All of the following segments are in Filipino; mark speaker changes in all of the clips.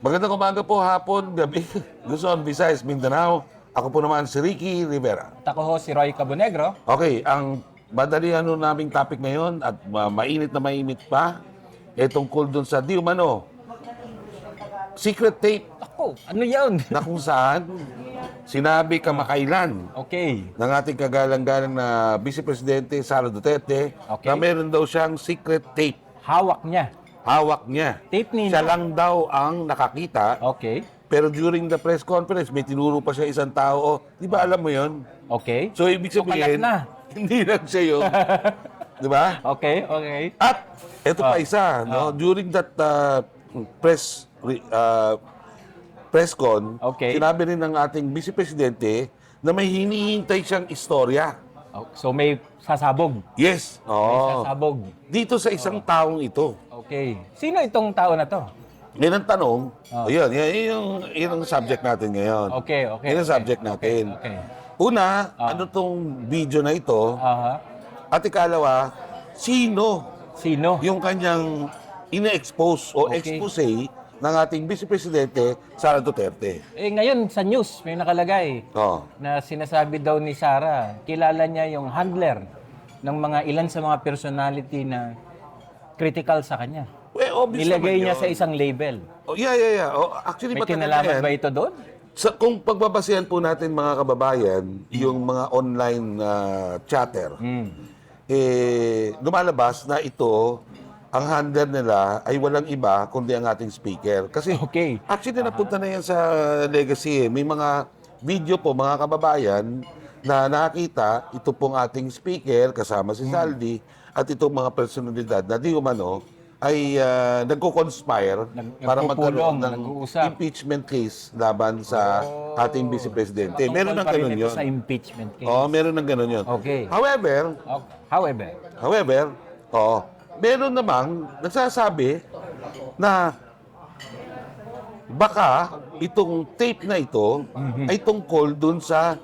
Speaker 1: Magandang umaga po, hapon, gabi. Luzon, Visayas, Mindanao. Ako po naman si Ricky Rivera.
Speaker 2: At ako ho si Roy Cabonegro.
Speaker 1: Okay, ang madali ano naming topic ngayon at ma- mainit na mainit pa, eh tungkol dun sa di umano, secret tape
Speaker 2: Ako, ano yun?
Speaker 1: na kung saan sinabi kamakailan
Speaker 2: Okay.
Speaker 1: ng ating kagalang-galang na Vice Presidente Sara Duterte
Speaker 2: Okay.
Speaker 1: na meron daw siyang secret tape.
Speaker 2: Hawak niya.
Speaker 1: Hawak niya.
Speaker 2: Tape nino.
Speaker 1: Siya lang daw ang nakakita
Speaker 2: Okay.
Speaker 1: Pero during the press conference, may tinuro pa siya isang tao. Oh, di ba alam mo yon?
Speaker 2: Okay.
Speaker 1: So, ibig
Speaker 2: So,
Speaker 1: sabihin,
Speaker 2: na.
Speaker 1: hindi lang siya yun. di ba?
Speaker 2: Okay, okay.
Speaker 1: At, eto pa
Speaker 2: Ah.
Speaker 1: isa, no? During that uh, press re- uh, press con,
Speaker 2: Okay.
Speaker 1: sinabi rin ng ating Vice Presidente na may hinihintay siyang istorya.
Speaker 2: Oh, So may sasabog.
Speaker 1: Yes.
Speaker 2: May
Speaker 1: Oo.
Speaker 2: sasabog.
Speaker 1: Dito sa isang taong ito.
Speaker 2: Okay. Sino itong tao na to?
Speaker 1: Yan ang tanong.
Speaker 2: Ah.
Speaker 1: Ayun, yan, yun, yung, yun ang subject natin ngayon.
Speaker 2: Okay, okay.
Speaker 1: Yan ang
Speaker 2: okay.
Speaker 1: subject natin.
Speaker 2: Okay.
Speaker 1: Una,
Speaker 2: Ah.
Speaker 1: ano tong video na ito?
Speaker 2: Aha.
Speaker 1: At ikalawa, sino
Speaker 2: Sino?
Speaker 1: yung kanyang ine-expose o
Speaker 2: Okay.
Speaker 1: expose ng ating Vice Presidente, Sara Duterte?
Speaker 2: Eh ngayon sa news may nakalagay
Speaker 1: Oh.
Speaker 2: na sinasabi daw ni Sarah, kilala niya yung handler ng mga ilan sa mga personality na critical sa kanya.
Speaker 1: Well, obvious
Speaker 2: Nilagay
Speaker 1: naman
Speaker 2: niya
Speaker 1: yun.
Speaker 2: sa isang label.
Speaker 1: Oh, yeah, yeah, yeah. Oh, actually,
Speaker 2: May
Speaker 1: matagal na
Speaker 2: kinalaman
Speaker 1: yan.
Speaker 2: ba ito doon?
Speaker 1: Sa, kung pagbabasihan po natin mga kababayan, yung mga online uh, chatter,
Speaker 2: Hmm.
Speaker 1: eh, lumalabas na ito, ang handler nila ay walang iba kundi ang ating speaker. Kasi
Speaker 2: Okay.
Speaker 1: actually napunta na yan sa legacy. eh. May mga video po mga kababayan na nakita ito pong ating speaker kasama si Saldi at itong mga personalidad na di umano ay uh, nagko-conspire
Speaker 2: Nag-
Speaker 1: para magkaroon ng
Speaker 2: nag-uusap.
Speaker 1: impeachment case laban sa ating vice presidente. Meron ng
Speaker 2: Tungkol pa rin
Speaker 1: ganun
Speaker 2: ito
Speaker 1: yun.
Speaker 2: sa impeachment case.
Speaker 1: Oo, meron ng ganun yun.
Speaker 2: Okay.
Speaker 1: However,
Speaker 2: Oh, However,
Speaker 1: However, oo, meron namang nagsasabi na baka itong tape na ito ay tungkol dun sa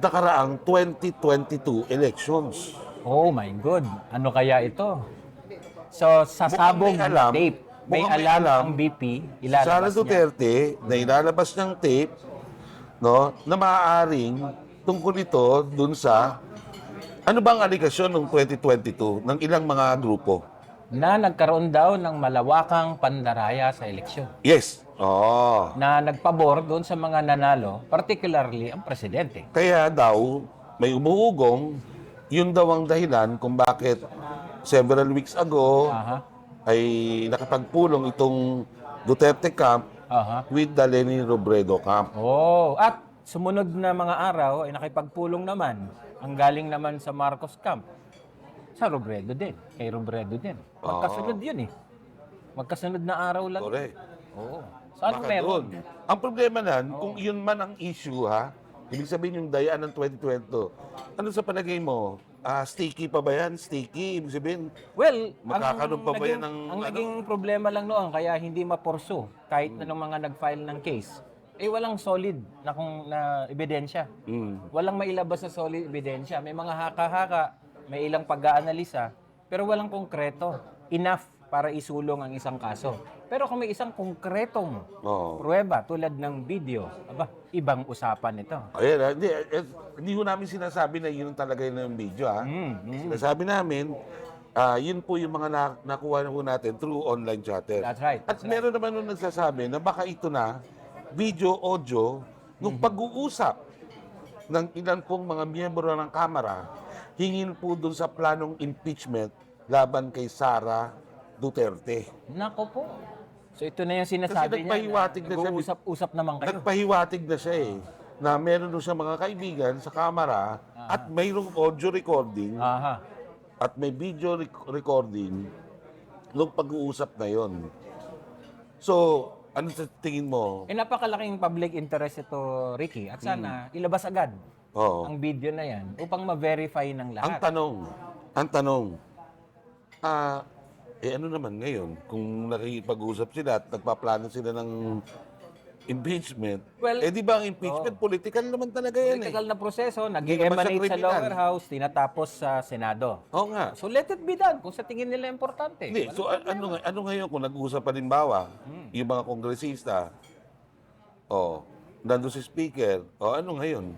Speaker 1: nakaraang 2022 elections.
Speaker 2: oh my God, ano kaya ito? So, sasabog
Speaker 1: may
Speaker 2: ng
Speaker 1: alam.
Speaker 2: tape. May
Speaker 1: Mukhang may
Speaker 2: alam,
Speaker 1: alam.
Speaker 2: ang BP,
Speaker 1: Sara
Speaker 2: ilalabas niya.
Speaker 1: Duterte na ilalabas ng tape no, na maaaring tungkol ito dun sa ano bang aligasyon ng 2022 ng ilang mga grupo?
Speaker 2: Na nagkaroon daw ng malawakang pandaraya sa eleksyon.
Speaker 1: Yes. Oh.
Speaker 2: Na nagpabor doon sa mga nanalo, particularly ang presidente.
Speaker 1: Kaya daw, may umuugong, yun daw ang dahilan kung bakit several weeks ago
Speaker 2: Aha.
Speaker 1: ay nakapagpulong itong Duterte camp
Speaker 2: Aha.
Speaker 1: with the Leni Robredo camp.
Speaker 2: Oh, at sumunod na mga araw ay nakipagpulong naman ang galing naman sa Marcos Camp sa Robredo din, kay Robredo din. Magkasunod yun eh. Magkasunod na araw lang.
Speaker 1: Correct.
Speaker 2: Oo. Saan
Speaker 1: Baka
Speaker 2: meron?
Speaker 1: doon. Ang problema nan, kung yun man ang issue ha, ibig sabihin yung dayaan ng 2020, ano sa palagay mo? Ah, sticky pa ba yan? Sticky? Ibig sabihin,
Speaker 2: Well,
Speaker 1: Magkakaroon pa ba
Speaker 2: naging,
Speaker 1: yan ng
Speaker 2: ang
Speaker 1: ano?
Speaker 2: naging problema lang noon kaya hindi maporso kahit anong mga nag-file ng case. Eh walang solid na kung na ebidensya.
Speaker 1: mm,
Speaker 2: Walang mailabas na solid ebidensya. May mga haka-haka, may ilang pag-aanalisa, pero walang konkreto. Enough para isulong ang isang kaso. Pero kung may isang konkretong
Speaker 1: oo.
Speaker 2: pruweba tulad ng video, aba, ibang usapan ito.
Speaker 1: Ayan, ah, hindi, eh, hindi ho namin sinasabi na yun talaga yun ang video ha.
Speaker 2: Mm, mm.
Speaker 1: Sinasabi namin, ah, yun po yung mga na- nakuha na po natin through online chatter.
Speaker 2: That's right.
Speaker 1: At meron naman nung nagsasabi na baka ito na video, audio, nung pag-uusap ng ilan pong mga miyembro ng Kamara, hingin po dun sa planong impeachment laban kay Sara Duterte.
Speaker 2: Nako po. So ito na yung sinasabi niya.
Speaker 1: nagpahiwatig na siya.
Speaker 2: Nag-uusap-usap naman kayo.
Speaker 1: Nagpahiwatig na siya eh, na meron doon siya mga kaibigan sa Kamara at mayroong audio recording
Speaker 2: Aha.
Speaker 1: at may video rec- recording nung pag-uusap na yon. So, ano sa tingin mo?
Speaker 2: Eh napakalaking public interest ito, Ricky. At sana ilabas agad
Speaker 1: Oo.
Speaker 2: ang video na yan upang ma-verify
Speaker 1: Ang
Speaker 2: ng lahat.
Speaker 1: tanong, ang tanong, ah, eh ano naman ngayon, kung nakikipag-usap sila at nagpaplano sila ng impeachment.
Speaker 2: Well,
Speaker 1: eh di ba ang impeachment, political naman talaga yan eh.
Speaker 2: Political na proseso, nag-emanate sa lower house, tinatapos sa Senado.
Speaker 1: Oo nga.
Speaker 2: So let it be done kung sa tingin nila importante.
Speaker 1: Hindi, so ano, nga- ano ngayon kung nag-uusap halimbawa,
Speaker 2: Hmm.
Speaker 1: yung mga kongresista, o, nandun si speaker, o ano ngayon?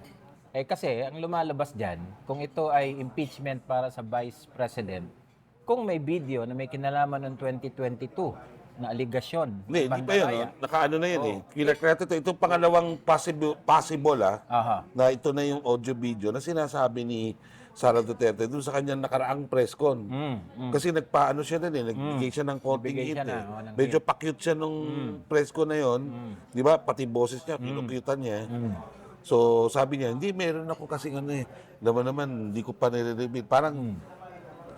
Speaker 2: Eh kasi ang lumalabas diyan, kung ito ay impeachment para sa Vice President, kung may video na may kinalaman ng 2022 na aligasyon,
Speaker 1: Hindi, hindi pa yun. Oh. Nakaano na yun eh. Kinakreto ito. Itong pangalawang possible, possible ah,
Speaker 2: Aha.
Speaker 1: na ito na yung audio-video na sinasabi ni Sara Duterte doon sa kanyang nakaraang press con.
Speaker 2: Mm, mm.
Speaker 1: Kasi nagpaano siya din eh, nagbigay siya ng konting hit
Speaker 2: na,
Speaker 1: eh.
Speaker 2: oh,
Speaker 1: Medyo pa-cute siya nung press con na yon. Di ba? Pati boses niya, kinukyutan niya.
Speaker 2: Mm.
Speaker 1: So sabi niya, hindi, meron ako kasi ano eh. Naman naman, hindi ko pa nire-reveal. Parang, a-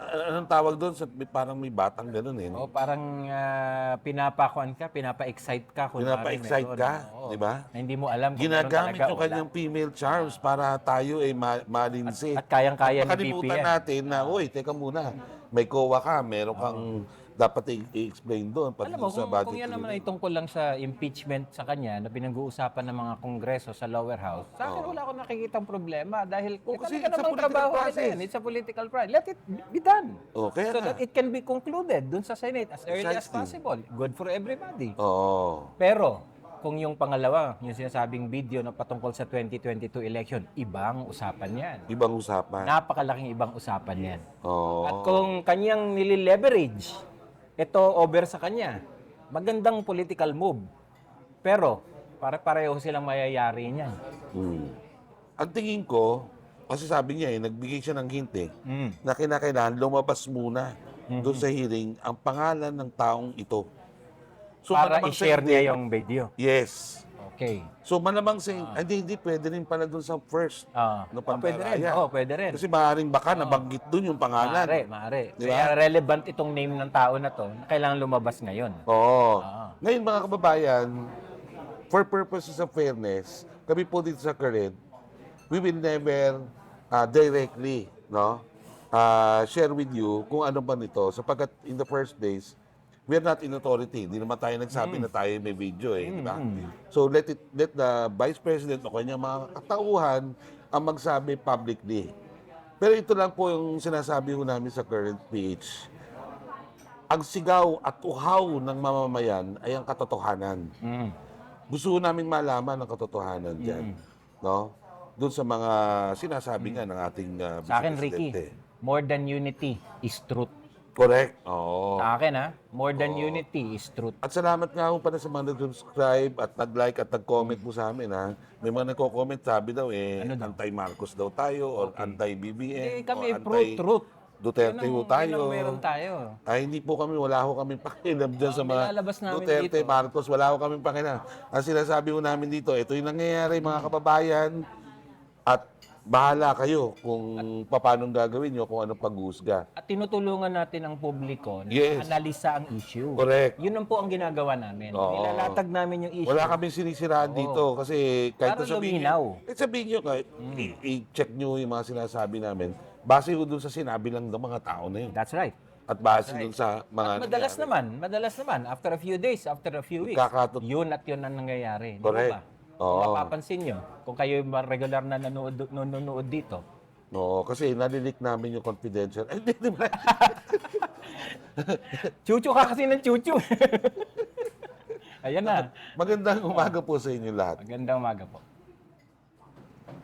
Speaker 1: anong tawag doon? Sa, parang may batang ganun eh.
Speaker 2: O parang ah, pinapakuan ka, pinapa-excite ka.
Speaker 1: Pinapa-excite ka,
Speaker 2: Oo.
Speaker 1: di ba?
Speaker 2: Na hindi mo alam kung
Speaker 1: Ginagamit yung kanyang female charms para tayo ay ma- malinsi.
Speaker 2: At kayang-kaya ni PPN.
Speaker 1: natin na, uy, teka muna, may kowa ka, meron kang dapat i-explain doon. pati
Speaker 2: Alam mo,
Speaker 1: doon sa
Speaker 2: kung,
Speaker 1: budget
Speaker 2: kung yan naman ay tungkol lang sa impeachment sa kanya na pinag-uusapan ng mga kongreso sa lower house, sa akin wala akong nakikitang problema dahil
Speaker 1: Oh,
Speaker 2: oh,
Speaker 1: kasi
Speaker 2: kasi
Speaker 1: it's a
Speaker 2: namang
Speaker 1: political
Speaker 2: trabaho
Speaker 1: process.
Speaker 2: yan. It's a political process. Let it be done.
Speaker 1: Oh, kaya
Speaker 2: so
Speaker 1: nga.
Speaker 2: that it can be concluded dun sa Senate as early as
Speaker 1: Precisely.
Speaker 2: possible. Good for everybody.
Speaker 1: Oo.
Speaker 2: Pero, kung yung pangalawa, yung sinasabing video na patungkol sa 2022 election, ibang usapan yan.
Speaker 1: Ibang usapan.
Speaker 2: Napakalaking ibang usapan yan.
Speaker 1: Oo.
Speaker 2: At kung kanyang nilileverage, ito over sa kanya, magandang political move. Pero, pare-pareho silang mayayari niyan.
Speaker 1: Hmm. Ang tingin ko, kasi sabi niya eh, nagbigay siya ng hint eh,
Speaker 2: Mm.
Speaker 1: na kinakailangan lumabas muna
Speaker 2: Mm-hmm.
Speaker 1: doon sa hearing ang pangalan ng taong ito. So,
Speaker 2: Para
Speaker 1: sa
Speaker 2: i-share niya yung video.
Speaker 1: Yes.
Speaker 2: Okay.
Speaker 1: So malamang sa hindi hindi pwede rin pala doon sa first
Speaker 2: Ah,
Speaker 1: no
Speaker 2: ah, pwede rin. Oo, pwede rin.
Speaker 1: Kasi maaaring baka nabanggit doon yung pangalan.
Speaker 2: Maaari, maaari.
Speaker 1: Di
Speaker 2: Kaya relevant itong name ng tao na to, kailangan lumabas ngayon.
Speaker 1: Oo.
Speaker 2: Ah.
Speaker 1: Ngayon mga kababayan, for purposes of fairness, kami po dito sa Current, we will never ah, directly no ah, share with you kung ano ba nito sapagkat in the first place, we are not in authority. Hindi naman tayo nagsabi na tayo may video eh, di ba? So let it let the Vice President o kanya mga katauhan ang magsabi publicly. Pero ito lang po yung sinasabi ko namin sa current page. Ang sigaw at uhaw ng mamamayan ay ang katotohanan.
Speaker 2: Mm.
Speaker 1: Gusto ko namin malaman ang katotohanan diyan. No? Doon sa mga sinasabi nga ng ating uh,
Speaker 2: Sa akin, Ricky,
Speaker 1: Presidente.
Speaker 2: more than unity is truth.
Speaker 1: Correct. Oo.
Speaker 2: Sa akin, ha? More than unity is truth.
Speaker 1: At salamat nga po pala sa mga nag-subscribe at nag-like at nag-comment po sa amin ha. May mga nagko-comment sabi daw eh anti-Marcos daw tayo or anti-BBM
Speaker 2: Eh, kami pro-truth.
Speaker 1: Duterte
Speaker 2: Yun ang-
Speaker 1: tayo.
Speaker 2: yun ang meron tayo.
Speaker 1: Ay, hindi po kami, wala ho kami pakialam dyan sa mga
Speaker 2: nilalabas namin
Speaker 1: Duterte,
Speaker 2: dito.
Speaker 1: Marcos, wala ho kami pakialam. Ang sinasabi ho namin dito, ito yung nangyayari mga kababayan at bahala kayo kung paano gagawin nyo, kung anong pag-uusga.
Speaker 2: At tinutulungan natin ang publiko na
Speaker 1: Yes.
Speaker 2: analisa ang issue.
Speaker 1: Correct.
Speaker 2: Yun ang po ang ginagawa namin.
Speaker 1: Oo.
Speaker 2: Nilalatag namin yung issue.
Speaker 1: Wala kaming sinisiraan dito kasi kahit
Speaker 2: Para
Speaker 1: na sabihin
Speaker 2: luminaw.
Speaker 1: nyo, kahit sabihin nyo, kahit i- i-check nyo yung mga sinasabi namin, base ho dun sa sinabi lang ng mga tao na yun.
Speaker 2: That's right.
Speaker 1: At base dun sa mga
Speaker 2: Madalas
Speaker 1: nangyari.
Speaker 2: naman, madalas naman, after a few days, after a few weeks,
Speaker 1: Magkakatot-
Speaker 2: yun at yun ang nangyayari. Di
Speaker 1: Correct.
Speaker 2: ba?
Speaker 1: Oo.
Speaker 2: Kung mapapansin nyo, kung kayo yung regular na nanonood, nanonood dito,
Speaker 1: No, kasi nalilik namin yung confidential. Ay, hindi, di ba?
Speaker 2: chuchu ka kasi ng chuchu. Ayan na.
Speaker 1: Magandang umaga po sa inyo lahat.
Speaker 2: Magandang umaga po.